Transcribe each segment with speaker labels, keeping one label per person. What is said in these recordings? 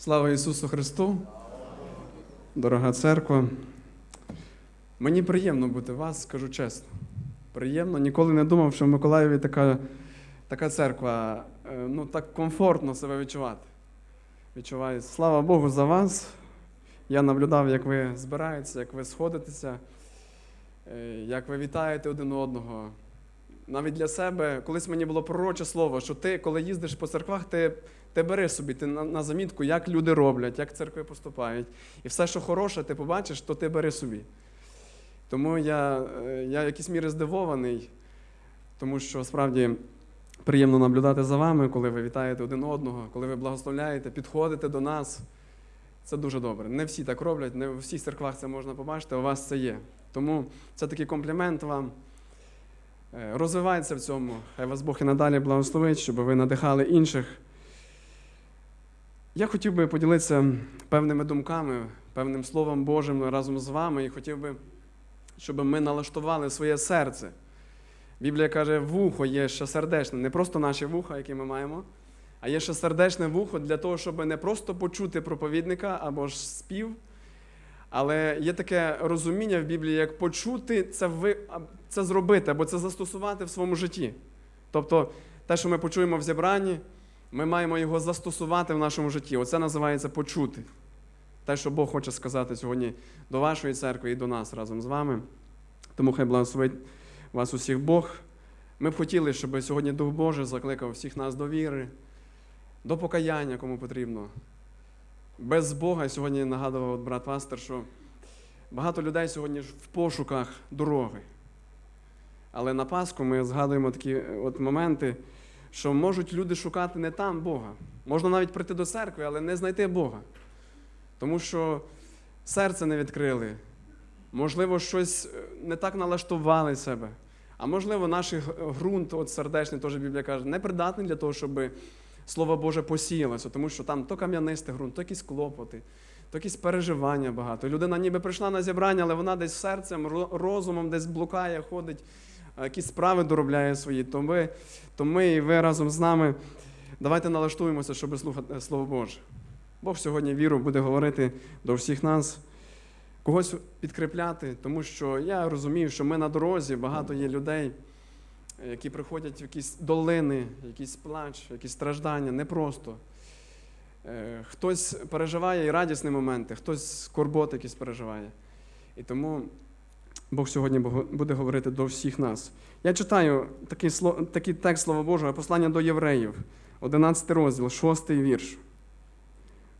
Speaker 1: Слава Ісусу Христу! Дорога церква. Мені приємно бути вас, скажу чесно. Приємно. Ніколи не думав, що в Миколаєві така, така церква, е, ну так комфортно себе відчувати. Відчуваю. Слава Богу за вас. Я наблюдав, як ви збираєтеся, як ви сходитеся, е, як ви вітаєте один одного. Навіть для себе, колись мені було пророче слово, що ти, коли їздиш по церквах, ти, ти бери собі ти на, на замітку, як люди роблять, як церкви поступають. І все, що хороше, ти побачиш, то ти бери собі. Тому я, е, я в якійсь мірі здивований, тому що справді приємно наблюдати за вами, коли ви вітаєте один одного, коли ви благословляєте, підходите до нас. Це дуже добре. Не всі так роблять, не у всіх церквах це можна побачити, у вас це є. Тому це такий комплімент вам. Е, Розвивайтеся в цьому. Хай вас Бог і надалі благословить, щоб ви надихали інших. Я хотів би поділитися певними думками, певним Словом Божим разом з вами, і хотів би, щоб ми налаштували своє серце. Біблія каже, вухо є ще сердечне, не просто наші вуха, які ми маємо, а є ще сердечне вухо для того, щоб не просто почути проповідника або ж спів. Але є таке розуміння в Біблії, як почути це ви, це зробити або це застосувати в своєму житті. Тобто те, що ми почуємо в зібранні, ми маємо його застосувати в нашому житті. Оце називається почути. Те, що Бог хоче сказати сьогодні до вашої церкви і до нас разом з вами. Тому хай благословить вас усіх Бог. Ми б хотіли, щоб сьогодні Дух Божий закликав всіх нас до віри, до покаяння, кому потрібно. Без Бога сьогодні нагадував брат Пастор, що багато людей сьогодні в пошуках дороги. Але на Пасху ми згадуємо такі от моменти, що можуть люди шукати не там Бога. Можна навіть прийти до церкви, але не знайти Бога. Тому що серце не відкрили. Можливо, щось е, не так налаштували себе. А можливо, наш ґрунт, от сердечний, теж Біблія каже, не придатний для того, щоб Слово Боже посіялося, тому що там то кам'янистий ґрунт, то якісь клопоти, то якісь переживання багато. Людина ніби прийшла на зібрання, але вона десь серцем, розумом десь блукає, ходить, якісь справи доробляє свої. То ми, то ми і ви разом з нами давайте налаштуємося, щоб слухати Слово Боже. Бог сьогодні віру буде говорити до всіх нас, когось підкріпляти, тому що я розумію, що ми на дорозі, багато є людей які приходять в якісь долини, якийсь плач, якісь страждання, непросто. Е, Хтось переживає і радісні моменти, хтось скорботи якісь переживає. І тому Бог сьогодні буде говорити до всіх нас. Я читаю такий, такий текст Слова Божого, послання до євреїв, 11 розділ, 6 вірш.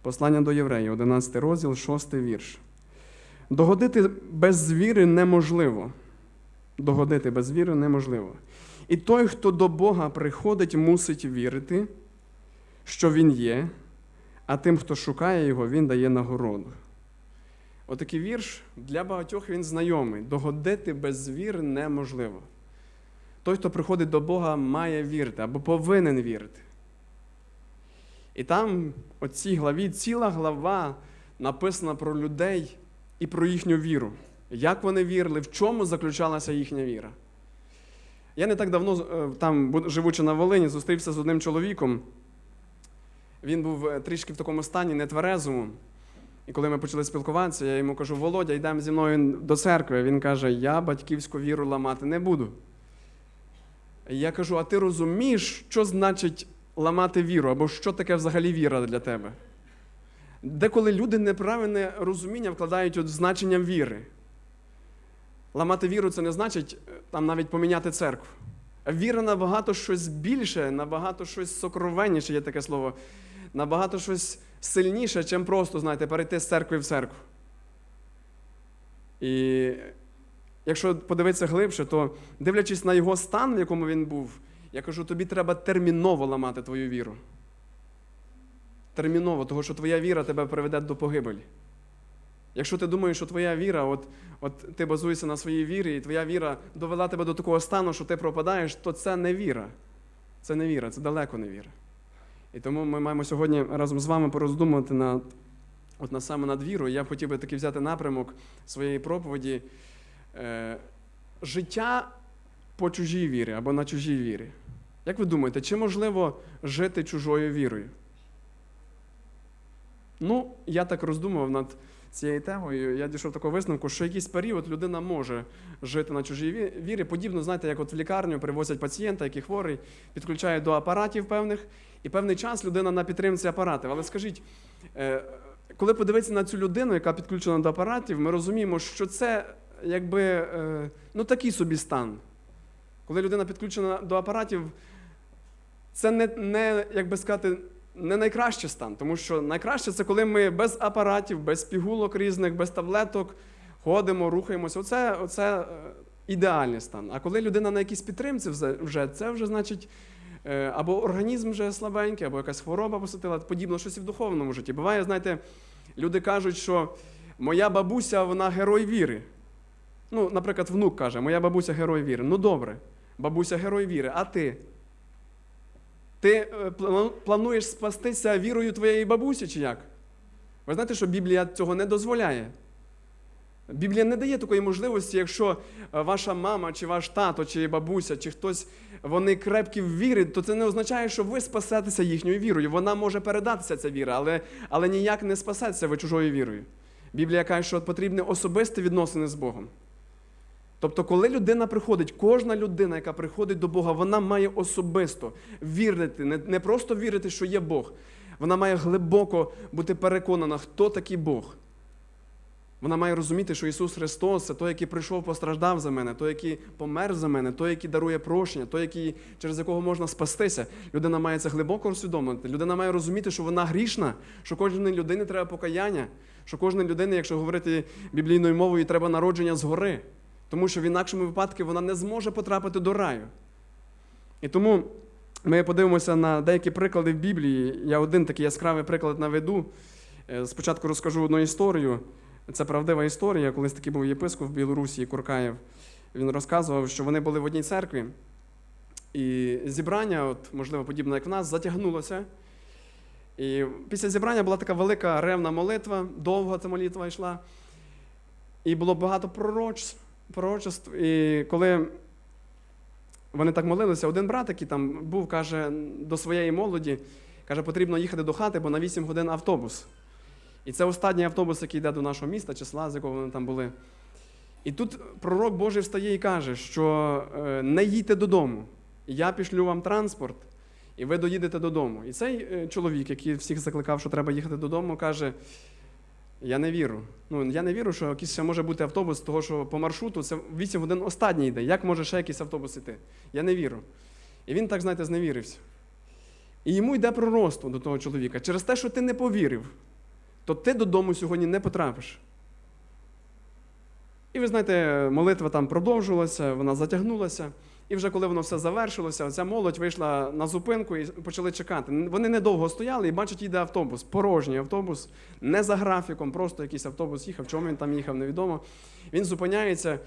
Speaker 1: Послання до євреїв, 11 розділ, 6 вірш. Догодити без віри неможливо. Догодити без віри неможливо. І той, хто до Бога приходить, мусить вірити, що Він є, а тим, хто шукає Його, Він дає нагороду. Отакий вірш для багатьох він знайомий. Догодити без віри неможливо. Той, хто приходить до Бога, має вірити або повинен вірити. І там, у цій главі, ціла глава написана про людей і про їхню віру. Як вони вірили, в чому заключалася їхня віра. Я не так давно, е, там, живучи на Волині, зустрівся з одним чоловіком. Він був е, трішки в такому стані нетверезому. І коли ми почали спілкуватися, я йому кажу: Володя, йдемо зі мною до церкви. Він каже: Я батьківську віру ламати не буду. Я кажу: а ти розумієш, що значить ламати віру, або що таке взагалі віра для тебе? Деколи люди неправильне розуміння вкладають от значення віри. Ламати віру це не значить е, там навіть поміняти церкву. Віра набагато щось більше, набагато щось сокровенніше, є таке слово, набагато щось сильніше, чим просто, знаєте, перейти з церкви в церкву. І якщо подивитися глибше, то дивлячись на його стан, в якому він був, я кажу, тобі треба терміново ламати твою віру. Терміново, тому що твоя віра тебе приведе до погибелі. Якщо ти думаєш, що твоя віра, от, от ти базуєшся на своїй вірі, і твоя віра довела тебе до такого стану, що ти пропадаєш, то це не віра. Це не віра, це далеко не віра. І тому ми маємо сьогодні разом з вами пороздумувати над, от на саме над вірою. Я б хотів би таки взяти напрямок своєї проповіді. Е, життя по чужій вірі або на чужій вірі. Як ви думаєте, чи можливо жити чужою вірою? Ну, я так роздумував над цією темою. Я дійшов такого висновку, що якийсь період людина може жити на чужій вірі. Подібно, знаєте, як от в лікарню привозять пацієнта, який хворий, підключають до апаратів певних, і певний час людина на підтримці апаратів. Але скажіть, е, коли подивитися на цю людину, яка підключена до апаратів, ми розуміємо, що це якби е, ну, такий собі стан. Коли людина підключена до апаратів, це не, не як би сказати, не найкращий стан, тому що найкраще це коли ми без апаратів, без пігулок різних, без таблеток ходимо, рухаємося. Оце, оце е, ідеальний стан. А коли людина на якійсь підтримці вже, це вже значить. е, Або організм вже слабенький, або якась хвороба посетила, подібно щось і в духовному житті. Буває, знаєте, люди кажуть, що моя бабуся, вона герой віри. Ну, наприклад, внук каже, моя бабуся герой віри. Ну добре, бабуся герой віри, а ти? Ти е, плануєш спастися вірою твоєї бабусі чи як? Ви знаєте, що Біблія цього не дозволяє. Біблія не дає такої можливості, якщо е, ваша мама, чи ваш тато, чи бабуся, чи хтось вони крепкі в вірі, то це не означає, що ви спасетеся їхньою вірою. Вона може передатися ця віра, але, але ніяк не спасеться ви чужою вірою. Біблія каже, що потрібні особисті відносини з Богом. Тобто, коли людина приходить, кожна людина, яка приходить до Бога, вона має особисто вірити, не, просто вірити, що є Бог. Вона має глибоко бути переконана, хто такий Бог. Вона має розуміти, що Ісус Христос це той, який прийшов, постраждав за мене, той, який помер за мене, той, який дарує прощення, той, який, через якого можна спастися. Людина має це глибоко усвідомити. Людина має розуміти, що вона грішна, що кожній людині треба покаяння, що кожній людині, якщо говорити біблійною мовою, треба народження згори. Тому що в інакшому випадку вона не зможе потрапити до раю. І тому ми подивимося на деякі приклади в Біблії. Я один такий яскравий приклад наведу. Е, Спочатку розкажу одну історію. Це правдива історія. Колись такий був єпископ в Білорусі Куркаєв. Він розказував, що вони були в одній церкві, і зібрання, от, можливо, подібне, як в нас, затягнулося. І після зібрання була така велика ревна молитва, довга ця молитва йшла. І було багато пророч, пророчеств. І коли вони так молилися, один брат, який там був, каже до своєї молоді, каже, потрібно їхати до хати, бо на 8 годин автобус. І це останній автобус, який йде до нашого міста, числа, з якого вони там були. І тут пророк Божий встає і каже, що е, не їдьте додому, я пішлю вам транспорт, і ви доїдете додому. І цей е, чоловік, який всіх закликав, що треба їхати додому, каже: Я не вірю. Ну, я не вірю, що якийсь ще може бути автобус, того що по маршруту це 8 годин останній йде. Як може ще якийсь автобус іти? Я не вірю. І він так, знаєте, зневірився. І йому йде пророцтво до того чоловіка. Через те, що ти не повірив, то ти додому сьогодні не потрапиш. І ви знаєте, молитва там продовжувалася, вона затягнулася. І вже коли воно все завершилося, оця молодь вийшла на зупинку і почали чекати. Вони недовго стояли і бачать, йде автобус, порожній автобус, не за графіком, просто якийсь автобус їхав, чому він там їхав, невідомо. Він зупиняється,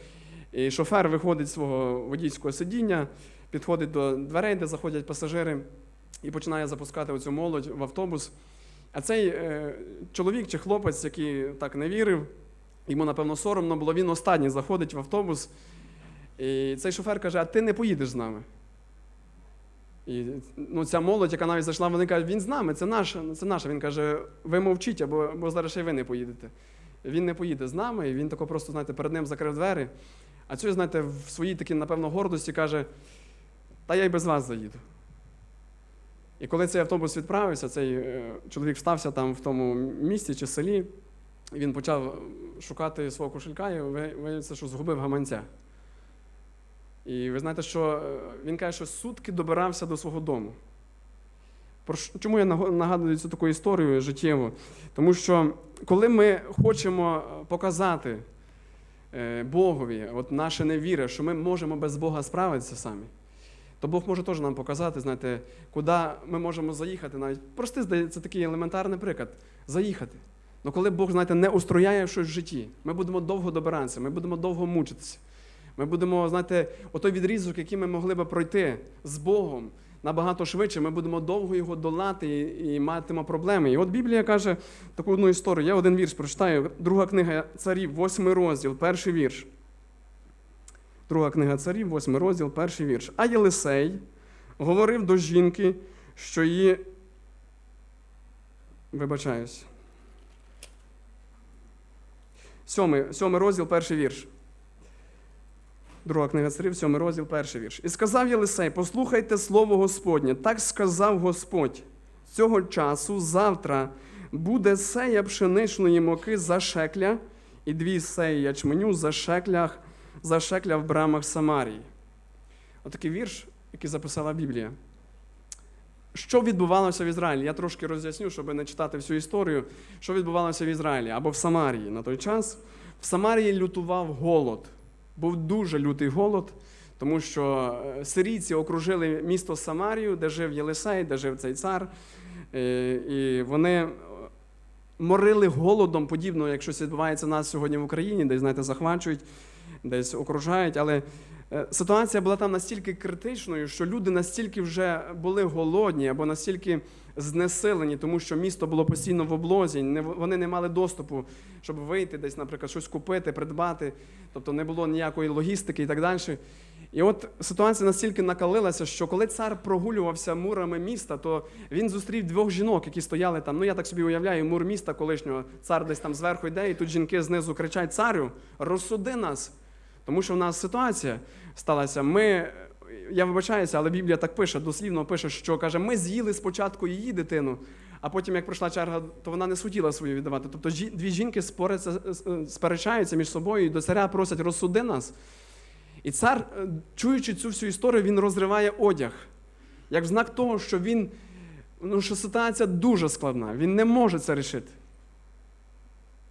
Speaker 1: і шофер виходить з свого водійського сидіння, підходить до дверей, де заходять пасажири, і починає запускати оцю молодь в автобус. А цей е, чоловік чи хлопець, який так не вірив, йому, напевно, соромно було, він останній заходить в автобус. І цей шофер каже: А ти не поїдеш з нами. І ну, ця молодь, яка навіть зайшла, вони кажуть, він з нами, це наше, це наше. Він каже, ви мовчіть, або, або зараз ще й ви не поїдете. Він не поїде з нами, і він тако просто, знаєте, перед ним закрив двері. А цей, знаєте, в своїй такій, напевно, гордості каже, та я й без вас заїду. І коли цей автобус відправився, цей е, чоловік встався там в тому місті чи селі, він почав шукати свого кошелька і ви- виявиться, що згубив гаманця. І ви знаєте, що е, він каже, що сутки добирався до свого дому. Чому я нагадую цю таку історію життєву? Тому що коли ми хочемо е, показати е, Богові от наше невіра, що ми можемо без Бога справитися самі, то Бог може теж нам показати, знаєте, куди ми можемо заїхати. Навіть простий, здається, такий елементарний приклад заїхати. Ну коли Бог, знаєте, не устрояє щось в житті, ми будемо довго добиратися, ми будемо довго мучитися. Ми будемо, знаєте, отой відрізок, який ми могли би пройти з Богом набагато швидше, ми будемо довго його долати і, і матимемо проблеми. І от Біблія каже таку одну історію. Я один вірш прочитаю. Друга книга царів, восьмий розділ, перший вірш. Друга книга царів, восьмий розділ, перший вірш. А Єлисей говорив до жінки, що її. Вибачаюсь. Сьомий, сьомий розділ, перший вірш. Друга книга царів, сьомий розділ, перший вірш. І сказав Єлисей: послухайте слово Господнє. Так сказав Господь. Цього часу завтра буде сея пшеничної муки за шекля, і дві сеї ячменю за шеклях, за шекля в брамах Самарії. Отакий вірш, який записала Біблія. Що відбувалося в Ізраїлі? Я трошки роз'ясню, щоб не читати всю історію. Що відбувалося в Ізраїлі або в Самарії на той час. В Самарії лютував голод. Був дуже лютий голод, тому що е, сирійці окружили місто Самарію, де жив Єлисей, де жив цей цар. Е, І вони е, морили голодом, подібно, як щось відбувається в нас сьогодні в Україні, десь, знаєте, захвачують, десь окружають. Але ситуація була там настільки критичною, що люди настільки вже були голодні або настільки знесилені, тому що місто було постійно в облозі, вони не мали доступу, щоб вийти десь, наприклад, щось купити, придбати, тобто не було ніякої логістики і так далі. І от ситуація настільки накалилася, що коли цар прогулювався мурами міста, то він зустрів двох жінок, які стояли там. Ну я так собі уявляю, мур міста колишнього, цар десь там зверху йде, і тут жінки знизу кричать: Царю, розсуди нас. Тому що в нас ситуація сталася. Ми, я вибачаюся, але Біблія так пише, дослівно пише, що каже, ми з'їли спочатку її дитину, а потім, як прийшла черга, то вона не схотіла свою віддавати. Тобто дві жінки споряться, е, сперечаються між собою і до царя просять розсуди нас. І цар, е, чуючи цю всю історію, він розриває одяг, як знак того, що він, ну, що ситуація дуже складна, він не може це рішити.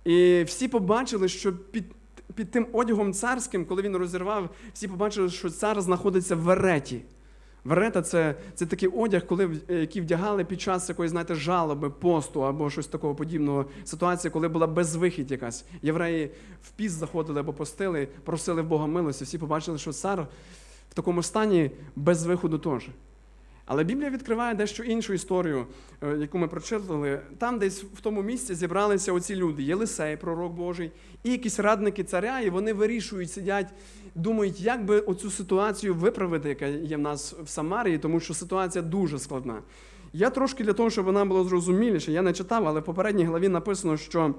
Speaker 1: І всі побачили, що під, під тим одягом царським, коли він розірвав, всі побачили, що цар знаходиться в вереті. Верета це, це такий одяг, коли, е, який вдягали під час якоїсь, знаєте, жалоби, посту або щось такого подібного. Ситуація, коли була безвихідь якась. Євреї в піст заходили або постили, просили в Бога милості. Всі побачили, що цар в такому стані без виходу теж. Але Біблія відкриває дещо іншу історію, е, яку ми прочитали. Там десь в тому місці зібралися оці люди: Єлисей, пророк Божий, і якісь радники царя, і вони вирішують, сидять, думають, як би оцю ситуацію виправити, яка є в нас в Самарії, тому що ситуація дуже складна. Я трошки для того, щоб вона була зрозуміліше, я не читав, але в попередній главі написано, що.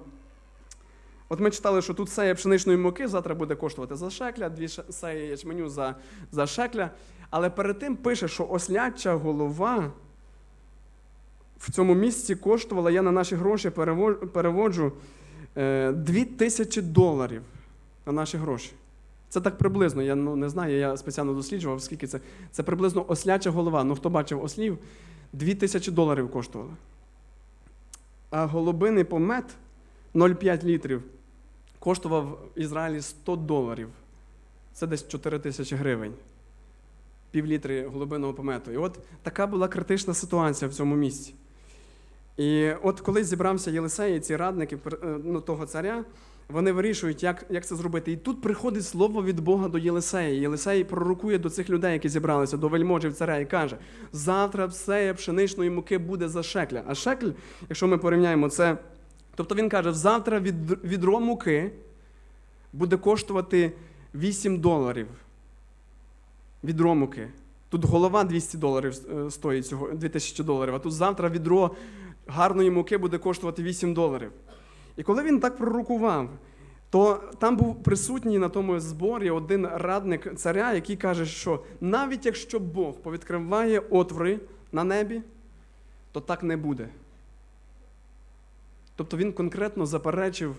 Speaker 1: От ми читали, що тут сея пшеничної муки завтра буде коштувати за шекля, дві сеї ячменю за, за шекля. Але перед тим пише, що осляча голова в цьому місці коштувала, я на наші гроші переводжу, е, дві тисячі доларів на наші гроші. Це так приблизно, я ну, не знаю, я спеціально досліджував, скільки це. Це приблизно осляча голова. Ну, хто бачив ослів, дві тисячі доларів коштувала. А голубиний помет 0,5 літрів коштував в Ізраїлі 100 доларів. Це десь 4 тисячі гривень. Пів літри голубиного помету. І от така була критична ситуація в цьому місці. І от коли зібрався Єлисей ці радники е, ну, того царя, вони вирішують, як, як це зробити. І тут приходить слово від Бога до Єлисея. Єлисей пророкує до цих людей, які зібралися, до вельможів царя, і каже: завтра все пшеничної муки буде за шекля. А шекль, якщо ми порівняємо це, тобто він каже, завтра від, відро муки буде коштувати 8 доларів. Відро муки. Тут голова 200 доларів е, стоїть цього, 2000 доларів, а тут завтра відро гарної муки буде коштувати 8 доларів. І коли він так пророкував, то там був присутній на тому зборі один радник царя, який каже, що навіть якщо Бог повідкриває отвори на небі, то так не буде. Тобто він конкретно заперечив,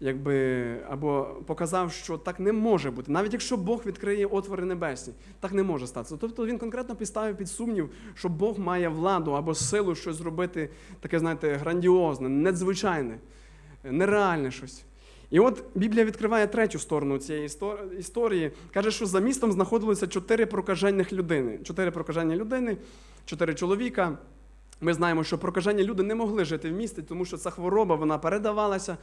Speaker 1: якби, або показав, що так не може бути. Навіть якщо Бог відкриє отвори небесні, так не може статися. Тобто він конкретно підставив під сумнів, що Бог має владу або силу щось зробити таке, знаєте, грандіозне, надзвичайне, нереальне щось. І от Біблія відкриває третю сторону цієї історії. Каже, що за містом знаходилися чотири прокажених людини. Чотири прокажені людини, чотири чоловіка. Ми знаємо, що прокажені люди не могли жити в місті, тому що ця хвороба вона передавалася.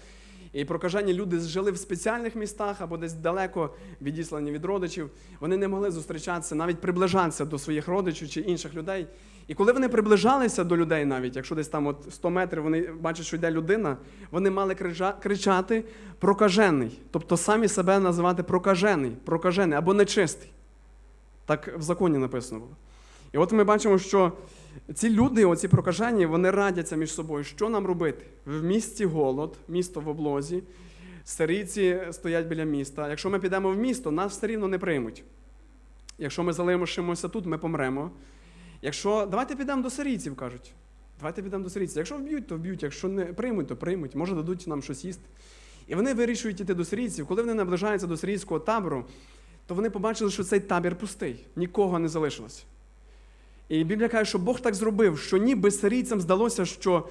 Speaker 1: І прокажені люди жили в спеціальних містах або десь далеко відіслані від родичів. Вони не могли зустрічатися, навіть приближатися до своїх родичів чи інших людей. І коли вони приближалися до людей, навіть якщо десь там от 100 метрів вони бачать, що йде людина, вони мали кричати прокажений, тобто самі себе називати прокажений, прокажений або нечистий. Так в законі написано було. І от ми бачимо, що ці люди, оці прокажені, вони радяться між собою, що нам робити. В місті голод, місто в облозі, Сирійці стоять біля міста. Якщо ми підемо в місто, нас все рівно не приймуть. Якщо ми залишимося тут, ми помремо. Якщо давайте підемо до сирійців, кажуть. Давайте підемо до сирійців. Якщо вб'ють, то вб'ють. Якщо не приймуть, то приймуть. Може, дадуть нам щось їсти. І вони вирішують іти до сирійців. Коли вони наближаються до сирійського табору, то вони побачили, що цей табір пустий, нікого не залишилось. І Біблія каже, що Бог так зробив, що ніби сирійцям здалося, що,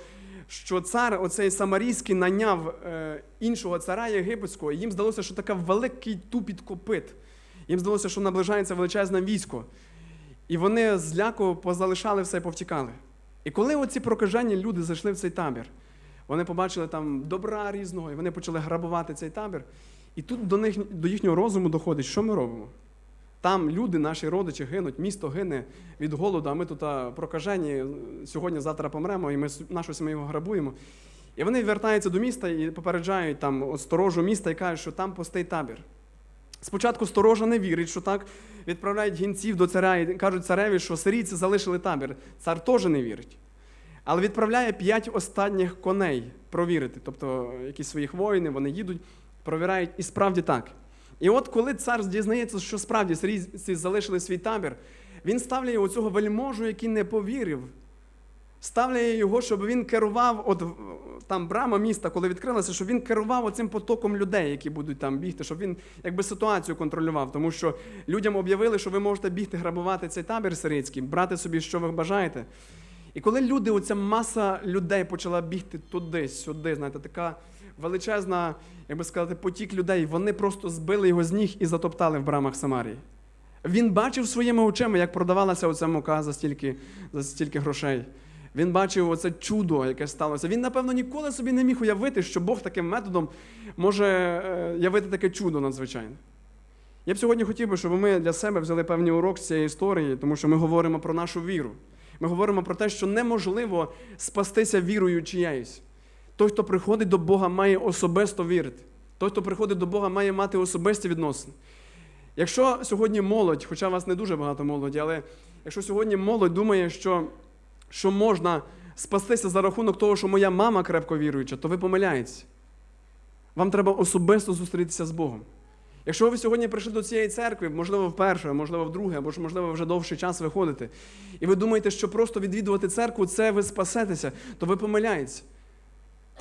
Speaker 1: що цар, оцей самарійський, наняв е, іншого цара єгипетського, і їм здалося, що така великий тупіт копит. Їм здалося, що наближається величезне військо. І вони зляко позалишали все і повтікали. І коли оці прокажені люди зайшли в цей табір, вони побачили там добра різного, і вони почали грабувати цей табір. І тут до них до їхнього розуму доходить, що ми робимо? Там люди, наші родичі гинуть, місто гине від голоду, а ми тут прокажені, сьогодні, завтра помремо, і ми нашу сім'ю грабуємо. І вони вертаються до міста і попереджають там сторожу міста і кажуть, що там пустий табір. Спочатку сторожа не вірить, що так відправляють гінців до царя і кажуть цареві, що сирійці залишили табір. Цар теж не вірить. Але відправляє п'ять останніх коней провірити. Тобто якісь своїх воїни, вони їдуть, провіряють, і справді так. І от коли цар дізнається, що справді сирійці залишили свій табір, він ставляє оцього вельможу, який не повірив, ставляє його, щоб він керував, от там брама міста, коли відкрилася, щоб він керував оцим потоком людей, які будуть там бігти, щоб він якби ситуацію контролював. Тому що людям об'явили, що ви можете бігти грабувати цей табір сирійський, брати собі, що ви бажаєте. І коли люди, оця маса людей почала бігти туди, сюди, знаєте, така величезна, як би сказати, потік людей, вони просто збили його з ніг і затоптали в брамах Самарії. Він бачив своїми очима, як продавалася оця мука за стільки, за стільки грошей. Він бачив оце чудо, яке сталося. Він, напевно, ніколи собі не міг уявити, що Бог таким методом може е, явити таке чудо надзвичайне. Я б сьогодні хотів би, щоб ми для себе взяли певний урок з цієї історії, тому що ми говоримо про нашу віру. Ми говоримо про те, що неможливо спастися вірою чияюсь. Той, хто приходить до Бога, має особисто вірити. Той, хто приходить до Бога, має мати особисті відносини. Якщо сьогодні молодь, хоча вас не дуже багато молоді, але якщо сьогодні молодь думає, що, що можна спастися за рахунок того, що моя мама крепко віруюча, то ви помиляєтесь. Вам треба особисто зустрітися з Богом. Якщо ви сьогодні прийшли до цієї церкви, можливо, вперше, можливо, вдруге, або можливо, вже довший час виходите, і ви думаєте, що просто відвідувати церкву це ви спасетеся, то ви помиляєтесь.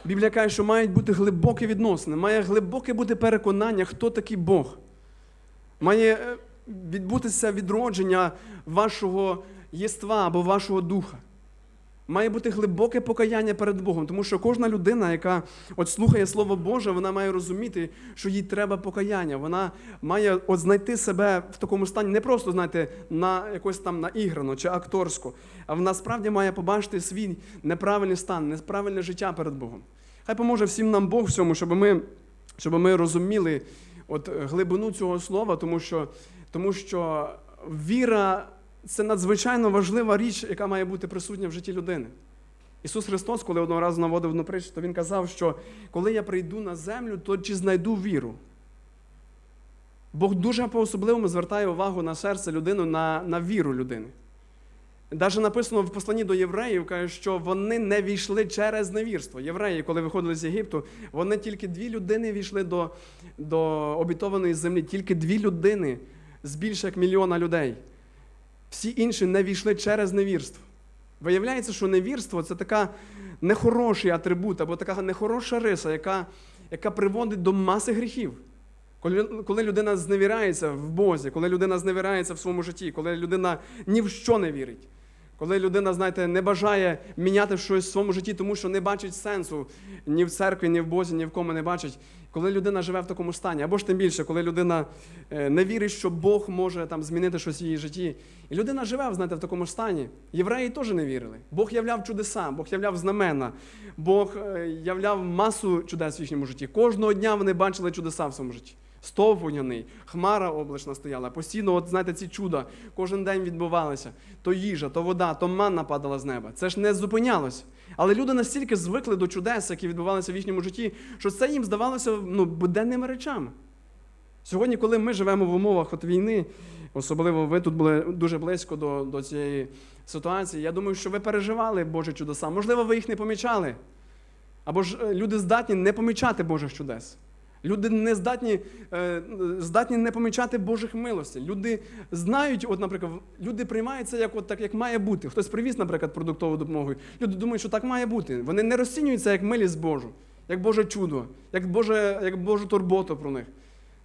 Speaker 1: Біблія каже, що мають бути глибокі відносини, має глибоке бути переконання, хто такий Бог. Має е, відбутися відродження вашого єства або вашого духа. Має бути глибоке покаяння перед Богом, тому що кожна людина, яка от слухає Слово Боже, вона має розуміти, що їй треба покаяння. Вона має от знайти себе в такому стані, не просто знаєте, на якось там наіграно чи акторсько, а вона справді має побачити свій неправильний стан, неправильне життя перед Богом. Хай поможе всім нам Бог в цьому, щоб ми, щоб ми розуміли от глибину цього слова, тому що, тому що віра це надзвичайно важлива річ, яка має бути присутня в житті людини. Ісус Христос, коли одного разу наводив одну притчу, то Він казав, що коли я прийду на землю, то чи знайду віру? Бог дуже по-особливому звертає увагу на серце людини, на, на віру людини. Навіть написано в посланні до євреїв, каже, що вони не війшли через невірство. Євреї, коли виходили з Єгипту, вони тільки дві людини війшли до, до обітованої землі, тільки дві людини з більше як мільйона людей. Всі інші не війшли через невірство. Виявляється, що невірство це така нехороший атрибут або така нехороша риса, яка, яка приводить до маси гріхів. Коли, людина зневірається в Бозі, коли людина зневірається в своєму житті, коли людина ні в що не вірить, коли людина, знаєте, не бажає міняти щось в своєму житті, тому що не бачить сенсу ні в церкві, ні в Бозі, ні в кому не бачить. Коли людина живе в такому стані, або ж тим більше, коли людина е, не вірить, що Бог може там змінити щось в її житті. І людина живе, знаєте, в такому стані. Євреї теж не вірили. Бог являв чудеса, Бог являв знамена, Бог е, являв масу чудес в їхньому житті. Кожного дня вони бачили чудеса в своєму житті. Стовп вогняний, хмара облачна стояла. Постійно, от знаєте, ці чуда кожен день відбувалися. То їжа, то вода, то манна падала з неба. Це ж не зупинялося. Але люди настільки звикли до чудес, які відбувалися в їхньому житті, що це їм здавалося ну, буденними речами. Сьогодні, коли ми живемо в умовах от війни, особливо ви тут були дуже близько до, до цієї ситуації, я думаю, що ви переживали Божі чудеса. Можливо, ви їх не помічали. Або ж е, люди здатні не помічати Божих чудес. Люди не здатні, е, здатні не помічати Божих милостей. Люди знають, от, наприклад, люди приймають це як, от, так, як має бути. Хтось привіз, наприклад, продуктову допомогу. Люди думають, що так має бути. Вони не розцінюють це як милість Божу, як Боже чудо, як, Боже, як Божу турботу про них.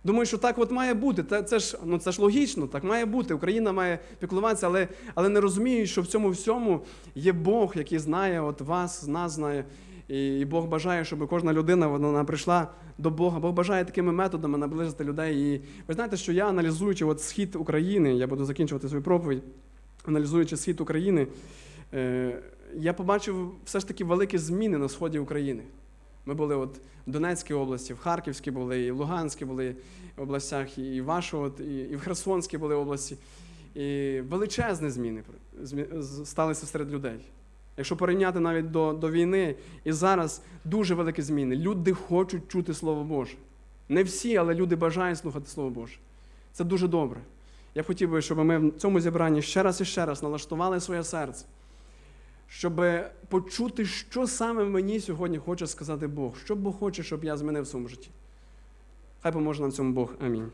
Speaker 1: Думаю, що так от має бути. Це, це, ж, ну, це ж логічно, так має бути. Україна має піклуватися, але, але не розуміють, що в цьому всьому є Бог, який знає от вас, нас знає. І, Бог бажає, щоб кожна людина вона прийшла до Бога. Бог бажає такими методами наблизити людей. І ви знаєте, що я, аналізуючи от схід України, я буду закінчувати свою проповідь, аналізуючи схід України, е, я побачив все ж таки великі зміни на сході України. Ми були от в Донецькій області, в Харківській були, і в Луганській були областях, і в вашу, і, в Херсонській були області. І величезні зміни змі- сталися серед людей. Якщо порівняти навіть до, до війни, і зараз дуже великі зміни. Люди хочуть чути Слово Боже. Не всі, але люди бажають слухати Слово Боже. Це дуже добре. Я хотів би, щоб ми в цьому зібранні ще раз і ще раз налаштували своє серце, щоб почути, що саме мені сьогодні хоче сказати Бог, що Бог хоче, щоб я змінив в своєму житті. Хай поможе нам цьому Бог. Амінь.